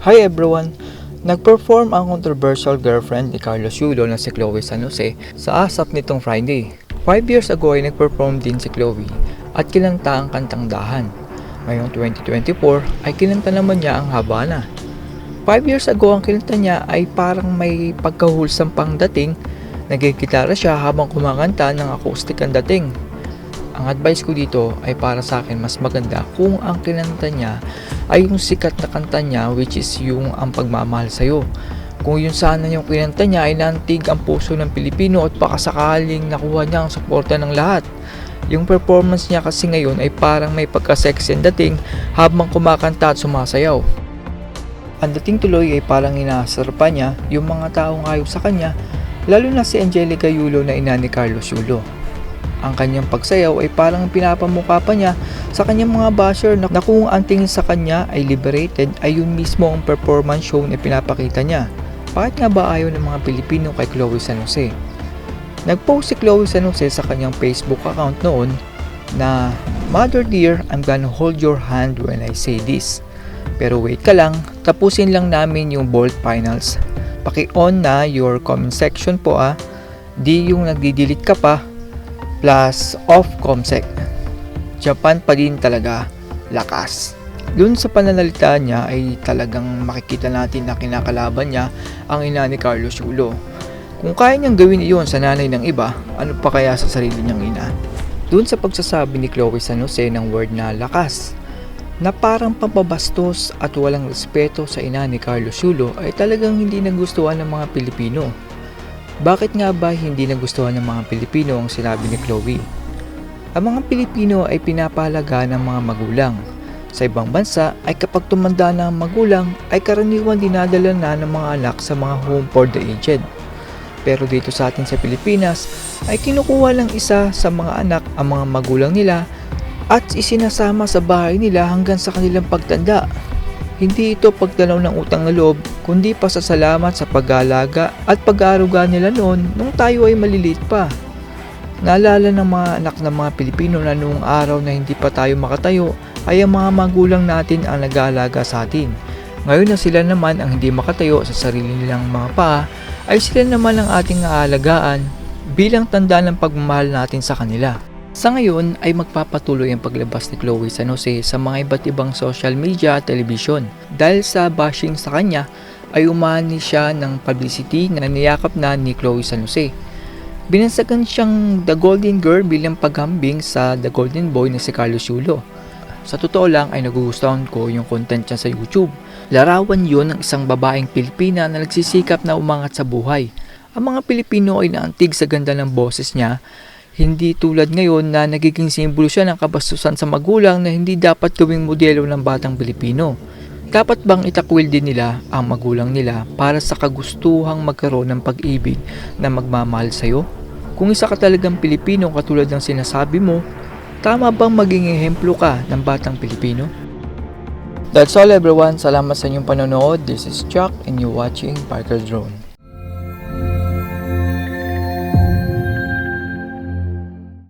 Hi everyone! Nag-perform ang controversial girlfriend ni Carlos Yulo na si Chloe San Jose sa ASAP nitong Friday. 5 years ago ay nag-perform din si Chloe at kinanta ang kantang dahan. Ngayong 2024 ay kinanta naman niya ang Habana. 5 years ago ang kinanta niya ay parang may pagkahulsam pang dating, nagigitara siya habang kumakanta ng acoustic ang dating. Ang advice ko dito ay para sa akin mas maganda kung ang kinanta niya ay yung sikat na kanta niya which is yung ang pagmamahal sa'yo. Kung yun sana yung kinanta niya ay nantig ang puso ng Pilipino at baka sakaling nakuha niya ang suporta ng lahat. Yung performance niya kasi ngayon ay parang may pagka-sexy ang dating habang kumakanta at sumasayaw. Ang dating tuloy ay parang inaasar pa niya yung mga taong ayaw sa kanya lalo na si Angelica Yulo na ina ni Carlos Yulo. Ang kanyang pagsayaw ay parang pinapamukha pa niya sa kanyang mga basher na, na kung ang tingin sa kanya ay liberated ay yun mismo ang performance show na pinapakita niya. Bakit nga ba ayaw ng mga Pilipino kay Chloe San Jose? Nag-post si Chloe San Jose sa kanyang Facebook account noon na Mother dear, I'm gonna hold your hand when I say this. Pero wait ka lang, tapusin lang namin yung bold finals. Paki-on na your comment section po ah. Di yung nagdi-delete ka pa, plus off comsec. Japan pa din talaga lakas. Doon sa pananalita niya ay talagang makikita natin na kinakalaban niya ang ina ni Carlos Yulo. Kung kaya niyang gawin iyon sa nanay ng iba, ano pa kaya sa sarili niyang ina? Doon sa pagsasabi ni Chloe San Jose ng word na lakas, na parang pampabastos at walang respeto sa ina ni Carlos Yulo ay talagang hindi nagustuhan ng mga Pilipino. Bakit nga ba hindi nagustuhan ng mga Pilipino ang sinabi ni Chloe? Ang mga Pilipino ay pinapahalaga ng mga magulang. Sa ibang bansa ay kapag tumanda na ang magulang ay karaniwan dinadala na ng mga anak sa mga home for the aged. Pero dito sa atin sa Pilipinas ay kinukuha lang isa sa mga anak ang mga magulang nila at isinasama sa bahay nila hanggang sa kanilang pagtanda. Hindi ito pagdalaw ng utang na loob, kundi pasasalamat sa pag-aalaga at pag-aaruga nila noon nung tayo ay maliliit pa. Naalala ng mga anak ng mga Pilipino na noong araw na hindi pa tayo makatayo ay ang mga magulang natin ang nag-aalaga sa atin. Ngayon na sila naman ang hindi makatayo sa sarili nilang mga paa ay sila naman ang ating aalagaan bilang tanda ng pagmamahal natin sa kanila. Sa ngayon ay magpapatuloy ang paglabas ni Chloe San Jose sa mga iba't ibang social media at television. Dahil sa bashing sa kanya ay umani siya ng publicity na niyakap na ni Chloe San Jose. Binansagan siyang The Golden Girl bilang paghambing sa The Golden Boy na si Carlos Yulo. Sa totoo lang ay nagugustuhan ko yung content niya sa YouTube. Larawan yun ng isang babaeng Pilipina na nagsisikap na umangat sa buhay. Ang mga Pilipino ay naantig sa ganda ng boses niya hindi tulad ngayon na nagiging simbolo siya ng kabastusan sa magulang na hindi dapat gawing modelo ng batang Pilipino. Dapat bang itakwil din nila ang magulang nila para sa kagustuhang magkaroon ng pag-ibig na magmamahal sa'yo? Kung isa ka talagang Pilipino katulad ng sinasabi mo, tama bang maging ehemplo ka ng batang Pilipino? That's all everyone. Salamat sa inyong panonood. This is Chuck and you're watching Parker Drone.